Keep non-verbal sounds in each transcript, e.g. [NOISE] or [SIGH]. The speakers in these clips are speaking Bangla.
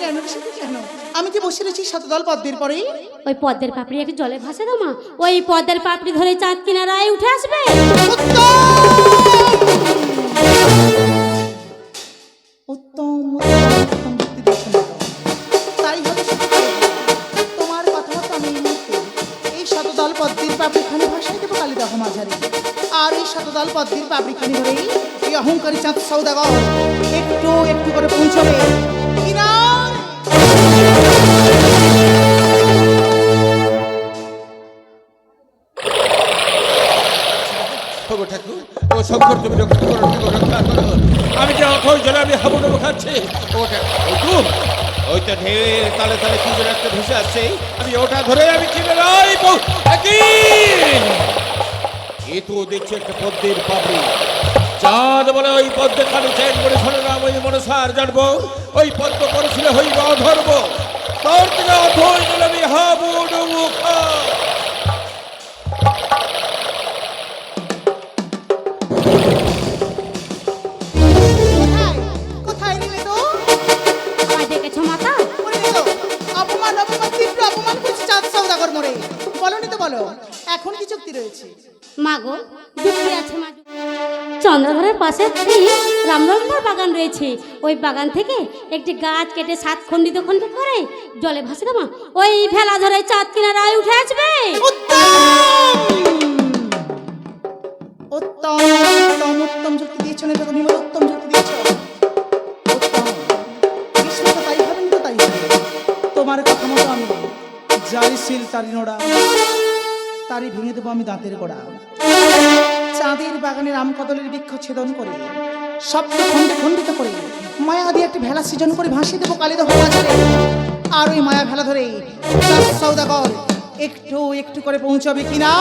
কেন? কেন? আমি কি বসে রয়েছি শতদল পদ্মের পরেই? ওই পদ্মের পাপড়ি একটু জলে ভাসে দাও মা। ওই পদ্মের পাপড়ি ধরে চাঁদ কিনারায় উঠে আসবে। উত্তম। তাই তোমার কথা মতো আমি এই শতদল পদ্মের পাপড়িখানি ভাষায় দেবো কালিদাহ মাঝারে। আর এই শতদল পদ্মের পাপড়িখানি ধরেই এই অহংকারী চাঁদ সৌদাগর একটু একটু করে পৌঁছবে। শঙ্কর তুমি আমি যে অথই জলে আমি হাবুডুবু খাচ্ছি ও ঠাকুর ওই তো তালে তালে কি যেন একটা ভেসে আসছে। আমি ওটা ধরে আমি চিনে রাই এ তো দেখছি একটা পদ্মের পাপড়ি। চাঁদ বলে ওই পদ্মে খালি চেন করে শোনে না ওই মনসার জানব। ওই পদ্ম করেছিল হইব অধর্ব। তোর থেকে অথই জলে আমি হাবুডুবু খা বলো এখন কি চুক্তি রয়েছে? মা গো যুক্তি আছে মা চন্দ্রধরের পাশে রামরঙ্গর বাগান রয়েছে। ওই বাগান থেকে একটি গাছ কেটে সাত খণ্ডিত খণ্ডিত করে জলে ভাসে মা ওই ভেলা ধরে চাঁদ কিনারায় উঠে আসবে। উত্তম! উত্তম উত্তম উত্তম যুক্তি দিয়েছ না তুমি উত্তম যুক্তি দিয়েছ। তাই তো তাই তোমার কথা মতো আমি যারি শিল তারি নোড়া। তারি ভেঙে দেবো আমি দাঁতের গোড়া। চাঁদের বাগানের আম কদলের বৃক্ষ ছেদন করে সপ্ত খণ্ডে খণ্ডিত করে, মায়া দিয়ে একটি ভেলা সৃজন করে ভাসিয়ে দেবো কালিদহ বাজারে আর ওই মায়া ভেলা ধরে সৌদাগর একটু একটু করে পৌঁছাবে কিনা?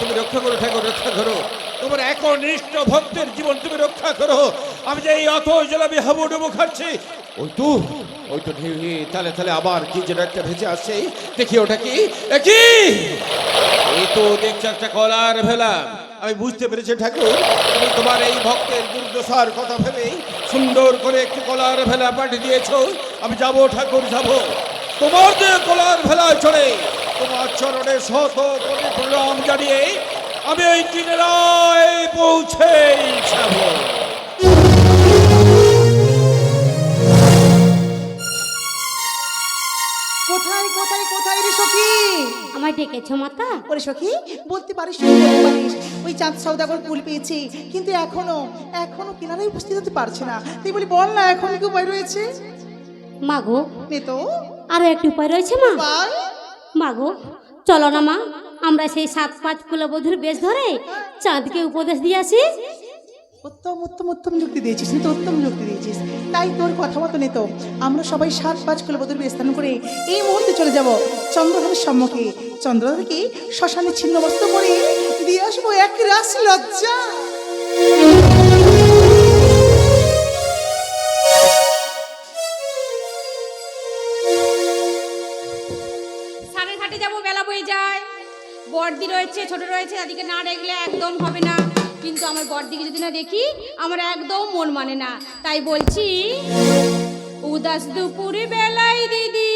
তুমি রক্ষা করো, ঠাকুর, রক্ষা করো। তোমার একনিষ্ঠ ভক্তের জীবন তুমি রক্ষা করো। আমি যে এই অত জলাবি হাবু ডুবু খাচ্ছি। ওই তো ওই তো ঢেউ তাহলে তাহলে আবার কি যেন একটা ভেসে আসছে। দেখি ওটা কি? কি? এই তো দেখছি একটা কলার ভেলা। আমি বুঝতে পেরেছি ঠাকুর। তুমি তোমার এই ভক্তের দুর্দশার কথা ভেবে সুন্দর করে একটি কলার ভেলা পাঠিয়ে দিয়েছ। আমি যাব ঠাকুর যাব। তোমার যে কলার ভেলায় চড়ে তোমার চরণে শত কোটি প্রণাম জানিয়ে আমি ওই কিনারায় পৌঁছে যাব। কোথায় কোথায় কোথায় রে সখী? আমায় ডেকেছো মাতা? ওরে সখী বলতে পারিস বলতে পারিস। ওই চাঁদ সৌদাগর কুল পেয়েছে কিন্তু এখনও এখনও কিনারায় উপস্থিত হতে পারছে না। তুই বলি বল না এখন কি উপায় রয়েছে? মা গো নে তো। আরও একটি উপায় রয়েছে মা? বল। মা গো চলো না মা আমরা সেই সাত পাঁচ কুলবধূর বেশ ধরে চাঁদকে উপদেশ দিয়ে আসি। উত্তম উত্তম উত্তম যুক্তি দিয়েছিস কিন্তু উত্তম যুক্তি দিয়েছিস। তাই তোর কথা মতো নিত। আমরা সবাই সাত পাঁচ কুলবদুর স্থান করে এই মুহূর্তে চলে যাব চন্দ্রধরের সম্মুখে। চন্দ্রধরকে শ্মশানে ছিন্ন বস্ত্র করে দিয়ে আসব এক রাস লজ্জা। ঘাটে যাব, বেলা বয়ে যায়। বড়দি রয়েছে, ছোট রয়েছে তাদেরকে না দেখলে একদম হবে না। কিন্তু আমার বড়দিকে যদি না দেখি, আমার একদম মন মানে না। তাই বলছি, উদাস দুপুর বেলায় দিদি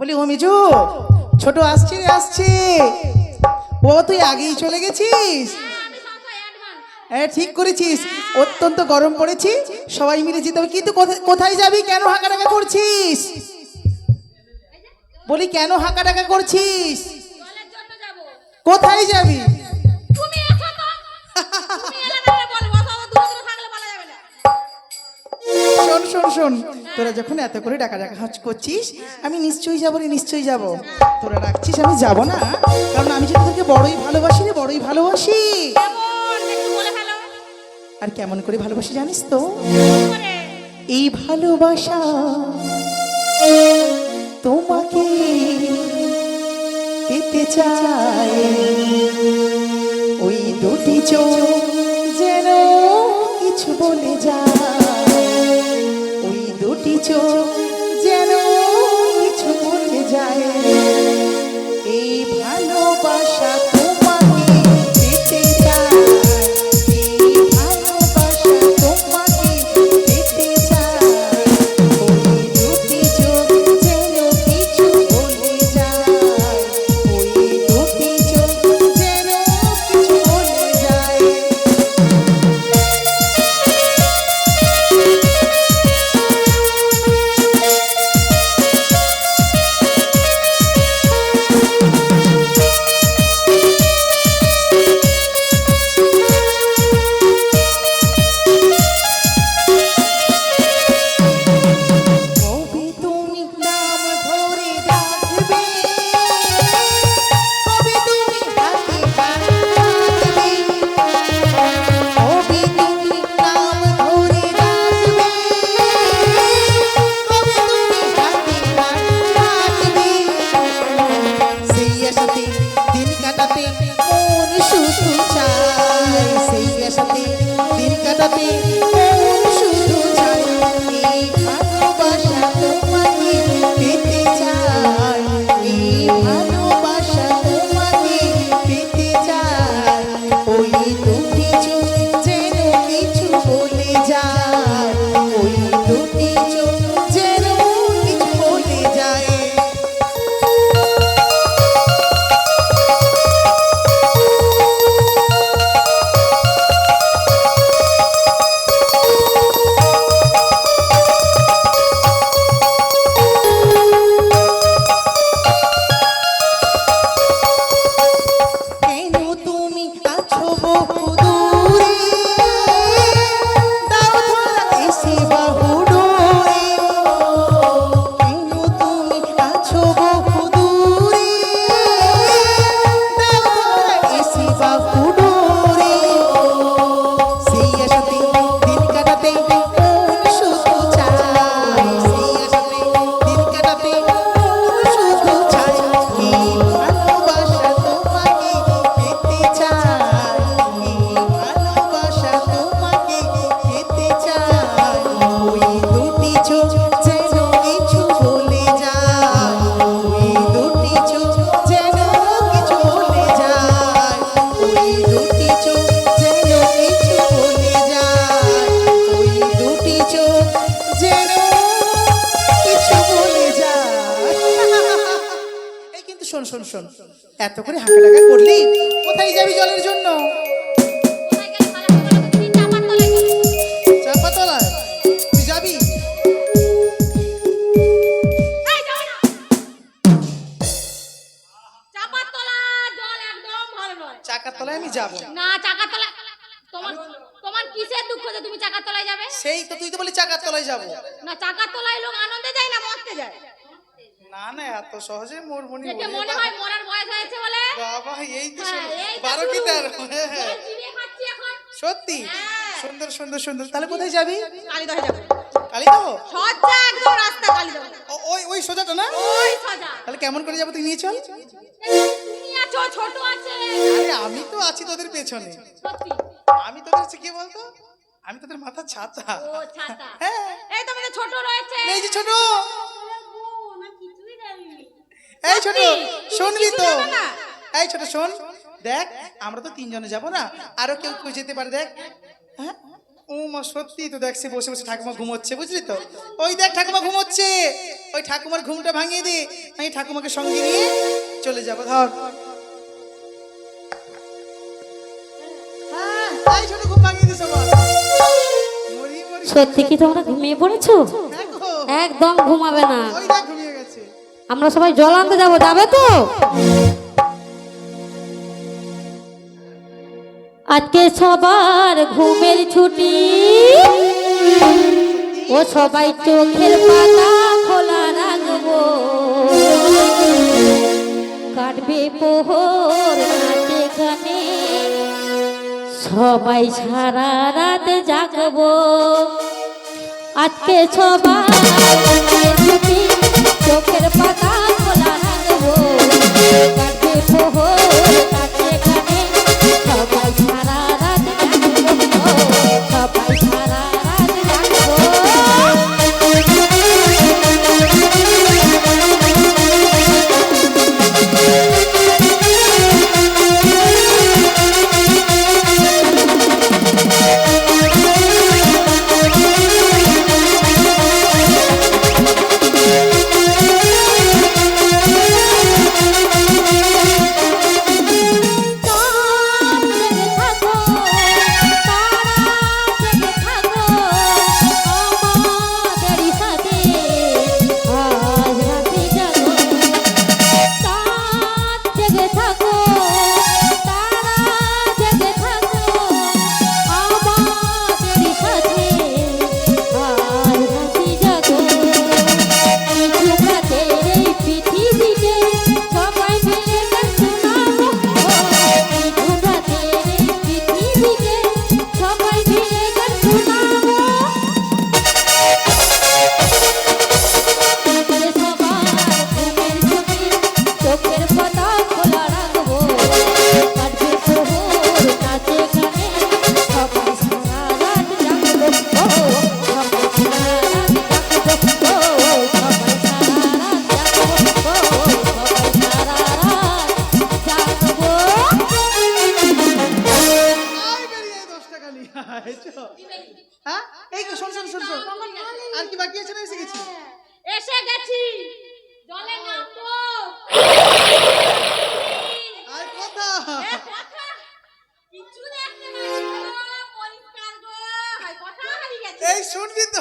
বলি ও মিজু ছোট আসছি রে আসছি। ও তুই আগেই চলে গেছিস? হ্যাঁ ঠিক করেছিস। অত্যন্ত গরম পড়েছি সবাই মিলে যেতে হবে। কিন্তু কোথা- কোথায় যাবি? কেন হাঁকা ডাকা করছিস? বলি কেন হাঁকা ডাকা করছিস কোথায় যাবি? শোন শোন শোন। তোরা যখন এত করে ডাকা ডাকা হাঁচ করছিস আমি নিশ্চয়ই যাব রে নিশ্চয়ই যাব। তোরা ডাকছিস আমি যাব না। কারণ আমি যে তোদেরকে বড়ই ভালোবাসি রে বড়ই ভালোবাসি। আর কেমন করে ভালোবাসি জানিস তো? এই ভালোবাসা তোমাকে পেতে চাই ওই দুটি চোখ যেন কিছু বলে যায়। শোন এত করে হাঁকা ডাকা করলি কোথায় যাবি জলের জন্য কোথায় গেলে ভালো হবে বলো তো? তুমি চাপার তলায় চলো। চাপা তলায় তুই যাবি এই যাও না। চাপার তলা জল একদম ভালো নয় চাকার আমি যাব না চাকার তলায় তোমার তোমার কিসের দুঃখ যে তুমি চাকার তলায় যাবে সেই তো তুই তো বলি চাকার তলায় যাব না চাকার তলায় লোক আনন্দে যায় না মরতে যায় না না এত সহজে মোর মনি মনে হয় মরার বয়স হয়েছে বলে? বাবা এই তো হ্যাঁ, বারো কি। তেরো? হ্যাঁ, হ্যাঁ। সত্যি? হ্যাঁ। সুন্দর সুন্দর সুন্দর। তাহলে কোথায় যাবি? কালীদহে যাব। কালিদাহ? সজ্জা একদম রাস্তা কালীদহ। ও- ওই ওই সোজাটা না? ওই সজা। তাহলে কেমন করে যাব তুই নিয়ে চল। তুমি আছো ছোট আছে। আরে আমি তো আছি তোদের পেছনে। সত্যি। আমি তোদের হচ্ছে কি বলতো? আমি তোদের মাথা ছাতা। ও ছাতা। হ্যাঁ। এই তো মানে ছোট রয়েছে। এই যে ছোট। এই ছোট শুনবি তো। এই ছোট শোন। দেখ আমরা তো তিনজনে যাব না। আরও কেউ কেউ যেতে পারে দেখ। হ্যাঁ? ও মা সত্যি তো দেখছি বসে বসে ঠাকুমা ঘুমোচ্ছে বুঝলি তো? ওই দেখ ঠাকুমা ঘুমোচ্ছে। ওই ঠাকুমার ঘুমটা ভাঙিয়ে দে। আমি ঠাকুমাকে সঙ্গে নিয়ে চলে যাব ধর। হ্যাঁ, এই ছোট ভাঙিয়ে দে সবার। মরি মরি সত্যি কি তোমরা ঘুমিয়ে পড়েছো? একদম ঘুমাবে না। আমরা সবাই জল আনতে যাব, যাবে তো? আজকে সবার ঘুমের ছুটি। ও সবাই চোখের পাতা খোলা রাখব। কাটবে পোহর নাচে গানে। সবাই সারা রাত জাগবো। আজকে সবার ছুটি। চোখের পাতা খোলা রাখব কাটবে হ্যাঁ এই তো শোন শোন শোন শোন আর কি বাকি আছে না এসে গেছি এসে গেছি জলে নামবো আর কথা কিছু দেখতে পাচ্ছি না, পরিষ্কার গো কথা হারিয়ে গেছে এই শুনবি তো?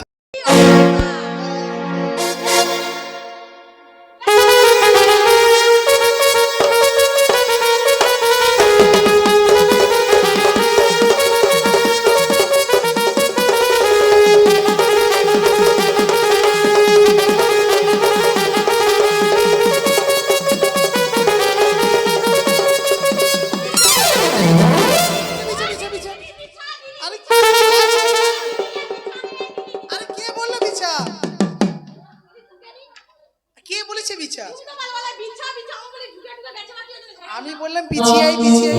আমি বললাম পিছিয়ে আই পিছিয়ে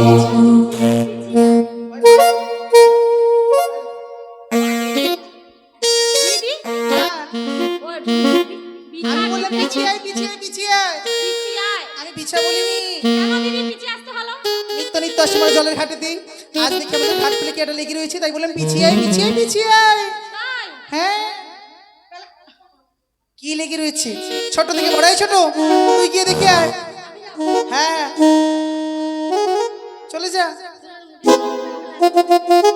আমি বললাম পিছিয়ে আই পিছিয়ে আমি নিত্য নিত্য জলের আজ লেগে রয়েছে, তাই বললাম পিছিয়ে আই পিছিয়ে পিছিয়ে হ্যাঁ? কি লেগে রয়েছে? ছোট থেকে বড়াই ছোট, তুই গিয়ে দেখে আয়। হ্যাঁ। Thank [LAUGHS] you.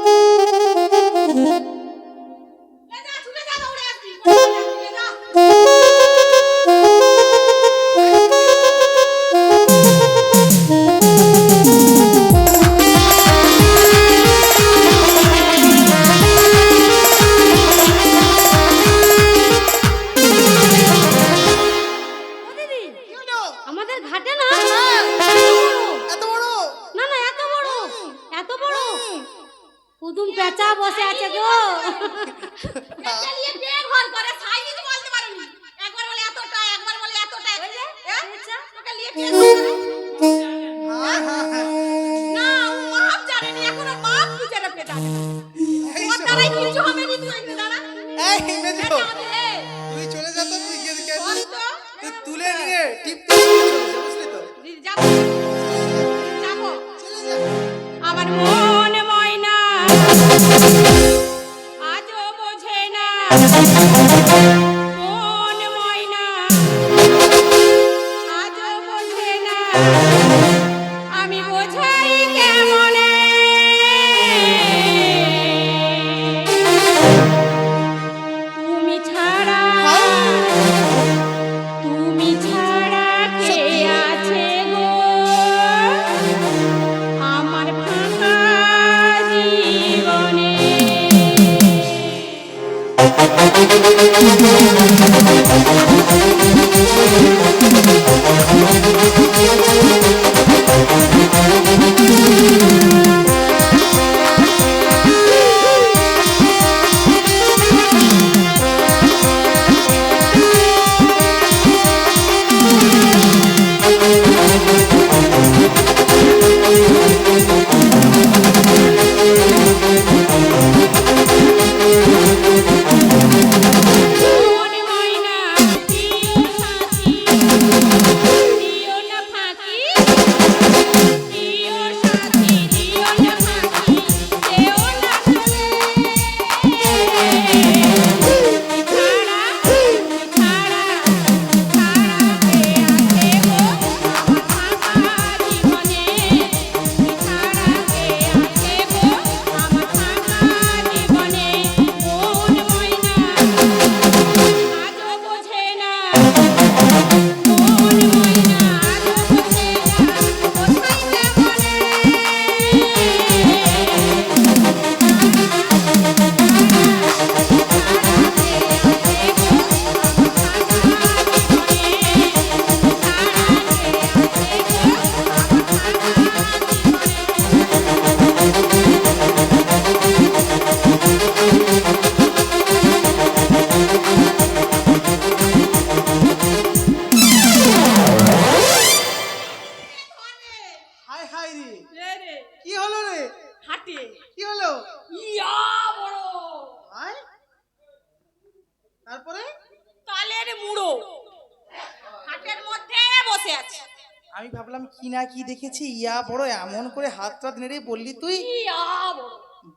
আমি ভাবলাম কি না কি দেখেছি? ইয়া বড় এমন করে হাত টাত নেড়ে বললি তুই?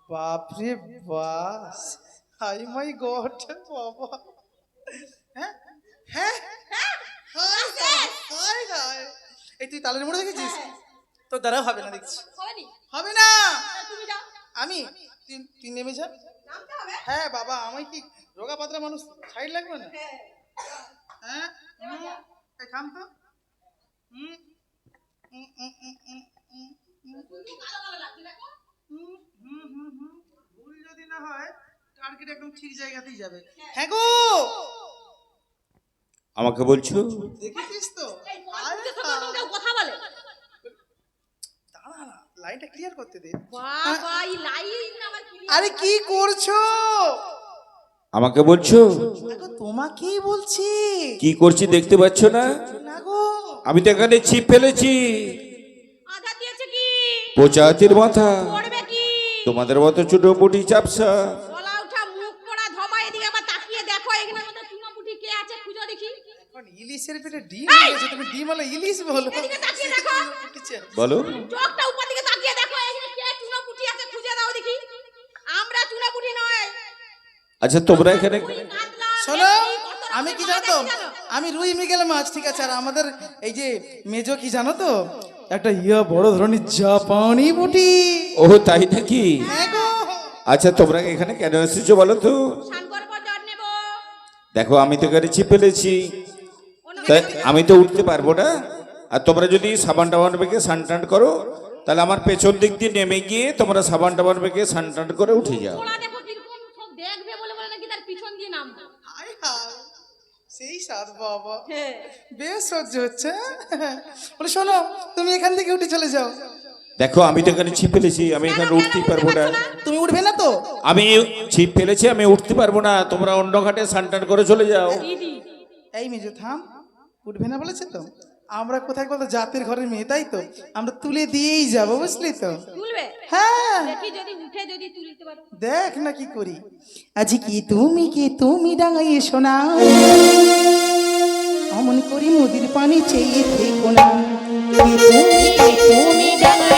বাপরে বাস। হাই মাই গড বাবা। হ্যাঁ? হ্যাঁ? এই তুই তালের মোড়ে দেখেছিস? তোর দ্বারাও হবে না দেখছি। হবে না। আমি? তুই নেমে যা। হ্যাঁ বাবা আমি কি রোগা পাতলা মানুষ সাইড লাগবে না? হ্যাঁ হুম, থাম তো। হুম? ভালো ভালো লাগছে দেখো হুম, হুম, হুম, হুম। ভুল যদি না হয় টার্গেট একদম ঠিক জায়গাতেই যাবে। হ্যাঁ। গো! আমাকে বলছো? দেখেছিস তো? কথা বলে? লাইনটা ক্লিয়ার করতে দে। বাবা এই লাইন আমার আরে কি করছ? আমাকে বলছো? তোমাকেই বলছি। কি করছি দেখতে পাচ্ছ না? না গো আমি তো এখানে ছিপ ফেলেছি। আধা দিয়েছে কি? পচা হাতির মাথা। তোমাদের মতো ছোট মুটি চাপসা। গলা উঠা মুখ পড়া ধমা এদিকে আবার তাকিয়ে দেখো এখানে মতো চুনাপুটি কে আছে খুঁজো দেখি। ইলিশের পেটে ডিম গেছে তুমি ডিম হলো ইলিশ বলো। এদিকে তাকিয়ে দেখো। বলো। চোখটা উপর দিকে তাকিয়ে দেখো এখানে কে চুনাপুটি আছে খুঁজে দাও দেখি। আমরা চুনাপুটি নয়। আচ্ছা তোমরা এখানে শোনো আমি কি আমি রুই মৃগেল মাছ ঠিক আছে আর আমাদের এই যে মেজো কি জানো তো? একটা ইয়া বড় ধরনের জাপানি বুটি। ও তাই নাকি? হ্যাঁ আচ্ছা তোমরা এখানে কেন এসেছ বলো তো? দেখো আমি তো ছিপ ফেলেছি তাই আমি তো উঠতে পারব না। আর তোমরা যদি সাবান টাবান বেঁকে সান টান করো তাহলে আমার পেছন দিক দিয়ে নেমে গিয়ে তোমরা সাবান টাবান বেঁকে সান টান করে উঠে যাও ওরা দেখো কীরকম সব দেখবে বলে বলে নাকি তার পিছন দিয়ে নামবো হাই হাই সেই সাত বাবা। হ্যাঁ। বেশ সহ্য হচ্ছে বলে শোনো তুমি এখান থেকে উঠে চলে যাও। দেখো আমি তো এখানে ছিপ ফেলেছি আমি এখানে উঠতেই পারব না। তুমি উঠবে না তো? আমি ছিপ ফেলেছি আমি উঠতে পারব না। তোমরা অন্য ঘাটে সান টান করে চলে যাও। এই মেজো থাম। উঠবে না বলেছে তো? আমরা কোথায় বলতো জাতির ঘরের মেয়ে তাই তো? আমরা তুলে দিয়েই যাব বুঝলি তো? হ্যাঁ। দেখি না কি করি। আজ কি তুমি কি তুমি ডাঙাই শোনা অমন করি মুদির পানি চেয়ে থেকো না। তুমি তুমি ডাঙাই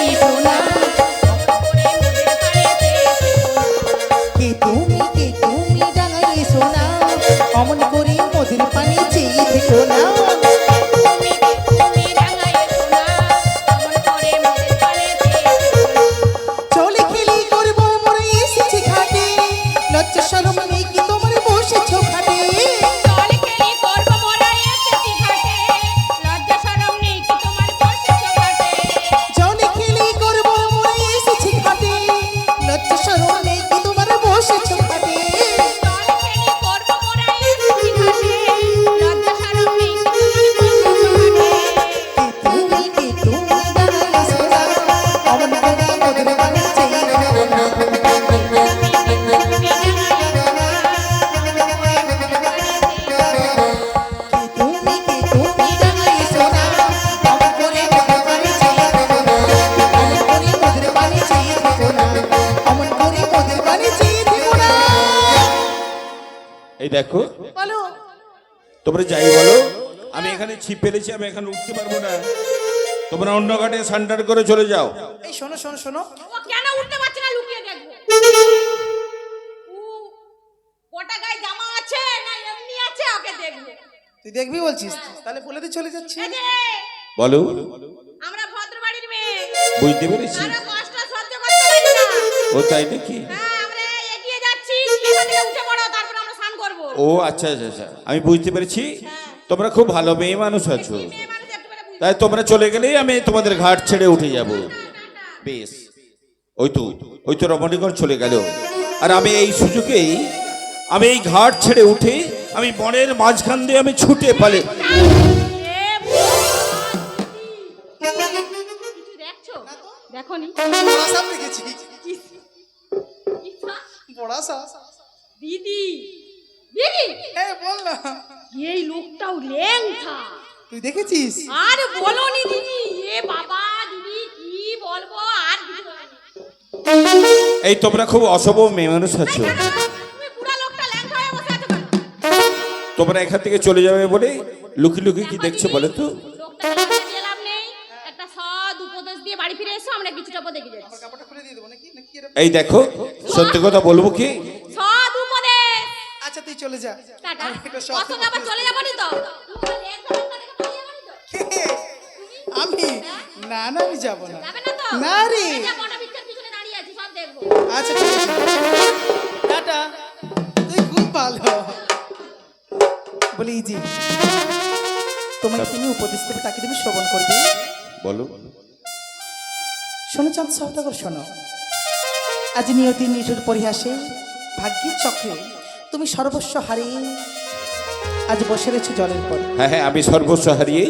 দেখো। বলো। তোমরা যাই বলো। আমি এখানে ছিপ ফেলেছি আমি এখানে উঠতে পারব না। তোমরা অন্য ঘাটে সান্ডার করে চলে যাও। এই শোনো শোনো শোনো। ও কেন উঠতে পারছে না লুকিয়ে দেখব? উ, গোটা গায়ে জামা আছে না এমনি আছে? ওকে দেখব। তুই দেখবি বলছিস? তাহলে বলে দিয়ে চলে যাচ্ছি। এই যে, বলো। আমরা ভদ্র বাড়ির মেয়ে। বুঝতে পেরেছি। আরও কষ্ট সহ্য করতে পারি না। ও তাই নাকি? হ্যাঁ আমরা এগিয়ে যাচ্ছি। এখান থেকে উঠে ও আচ্ছা আচ্ছা আচ্ছা। আমি বুঝতে পেরেছি। তোমরা খুব ভালো মেয়ে মানুষ আছো। তাই তোমরা চলে গেলেই আমি তোমাদের ঘাট ছেড়ে উঠে যাব। বেশ। ওই তো ওই তো রমণীগঞ্জ চলে গেল। আর আমি এই সুযোগেই আমি এই ঘাট ছেড়ে উঠে আমি বনের মাঝখান দিয়ে আমি ছুটে পালে তুই দেখেছিস? আর বলো নি দিদি এ বাবা দিদি কি বলব আর। এই তোমরা খুব অসভ মেয়ে মানুষ আছো? তোমরা এখান থেকে চলে যাবে বলে লুকি লুকি কি দেখছ বলে তো? এই দেখো সত্যি কথা বলব কি সৎ উপদেশ আচ্ছা তুই চলে যা। টাটা। আমি অসঙ্গে আবার চলে যাব। নি তো নি? আমি না। না আমি যাব না না রে আচ্ছা টাটা। তুই খুব ভালো। বলি জি তুমি উপদেশ দেবে তাকে তুমি শ্রবণ করবে। বলো। শোনো চাঁদ সহদাগর শোনো। আজ নিয়তি নিঠুর পরিহাসে ভাগ্যের চক্রে তুমি সর্বস্ব হারিয়ে আজ বসে রয়েছে জলের পর। হ্যাঁ হ্যাঁ আমি সর্বস্ব হারিয়ে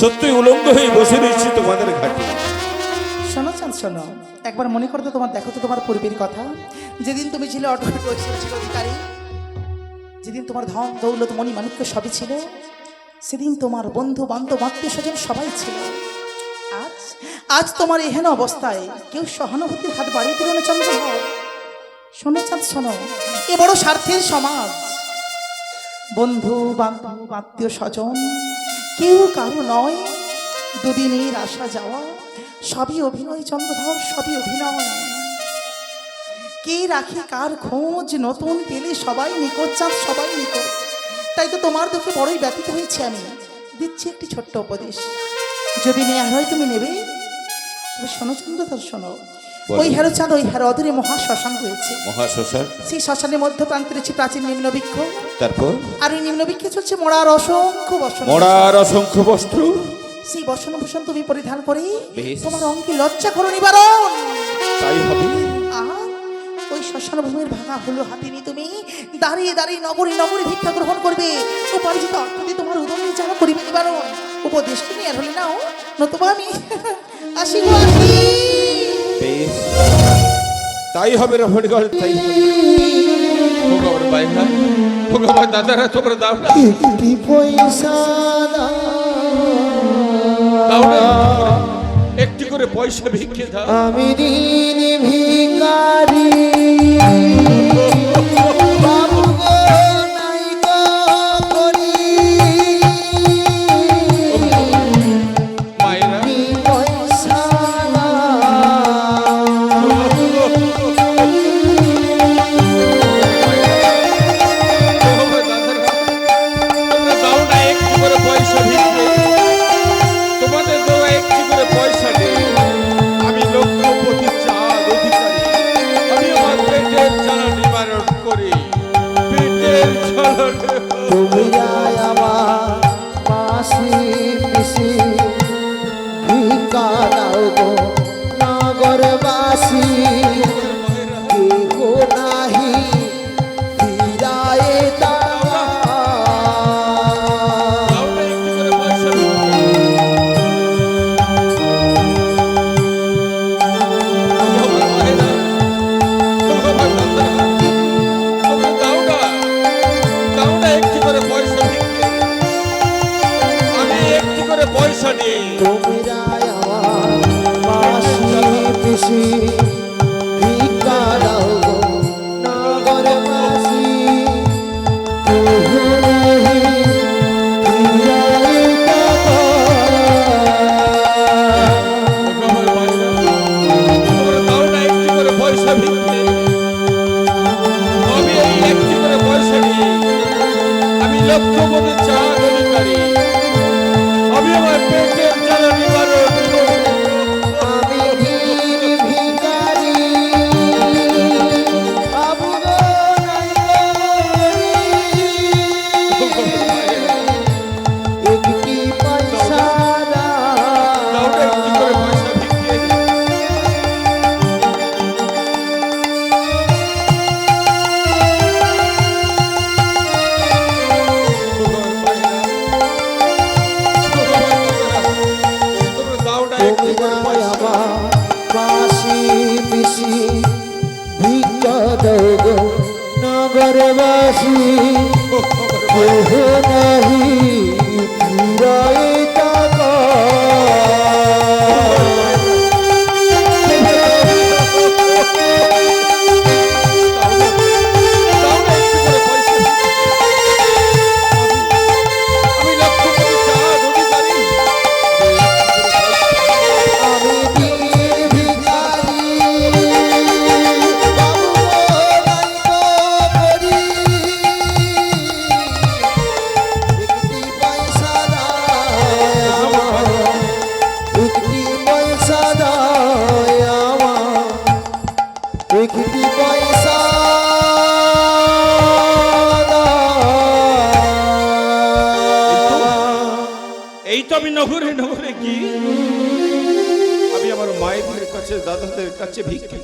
সত্যই উলঙ্গ হয়ে বসে রয়েছি তোমাদের ঘাটে। শোনো চাঁদ শোনো একবার মনে করতো তোমার দেখো তো তোমার পূর্বের কথা। যেদিন তুমি ছিলে অটল ছিল অধিকারী। যেদিন তোমার ধন দৌলত মণি মাণিক্য সবই ছিল সেদিন তোমার বন্ধু বান্ধব আত্মীয় স্বজন সবাই ছিল। আজ আজ তোমার এহেন অবস্থায় কেউ সহানুভূতির হাত বাড়িয়ে দিল না চন্দ্রধর শোনো চাঁদ শোনো, এ বড় স্বার্থের সমাজ। বন্ধু, বান্ধব, আত্মীয় স্বজন, কেউ কারও নয়। দুদিনের আসা যাওয়া, সবই অভিনয় চন্দ্রধর সবই অভিনয়। কে রাখে কার খোঁজ, নতুন পেলে সবাই নিকট চাঁদ সবাই নিকট তাই তো তোমার দুঃখে বড়ই ব্যথিত হয়েছে আমি। দিচ্ছি একটি ছোট্ট উপদেশ। যদি নেওয়া হয় তুমি নেবে। তবে শোনো চন্দ্রধর, শোনো। ওই হেরো চাঁদ ওই হেরো অদূরে মহা শ্মশান রয়েছে মহাশ্মশান? সেই শ্মশানের মধ্য প্রান্তে রয়েছে প্রাচীন নিম্নবৃক্ষ। তারপর? আর ওই নিম্নবৃক্ষে চলছে মোড়ার অসংখ্য বসন মরার অসংখ্য বস্ত্র সেই বসন ভূষণ তুমি পরিধান করে তোমার অঙ্কে লজ্জা করো নিবারণ। তাই হবে? ওই ভাঙা হলো হাতে নিয়ে তুমি দাঁড়িয়ে দাঁড়িয়ে নগরী নগরী ভিক্ষা গ্রহণ করবে। উপার্জিত অর্থ দিয়ে তোমার যারা করিবে নিবারণ। উপদেশটা নিয়ে আর হলে নাও নতুবা আমি [LAUGHS] আসি তাই হবে রমণীগঞ্জ তাই ভগবান ভগবান দাদারা তোমরা দাও না। একটি পয়সা দাও। দাও না। একটি করে পয়সা ভিক্ষে দাও। আমি ঋণ ভিকারি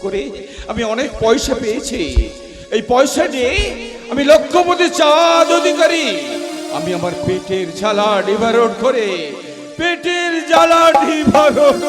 করে আমি অনেক পয়সা পেয়েছি। এই পয়সা নিয়ে আমি লক্ষ্যপতি চাঁদ অধিকারী। আমি আমার পেটের ঝালা ডিভারোড করে, পেটের জ্বালা ডিভারোড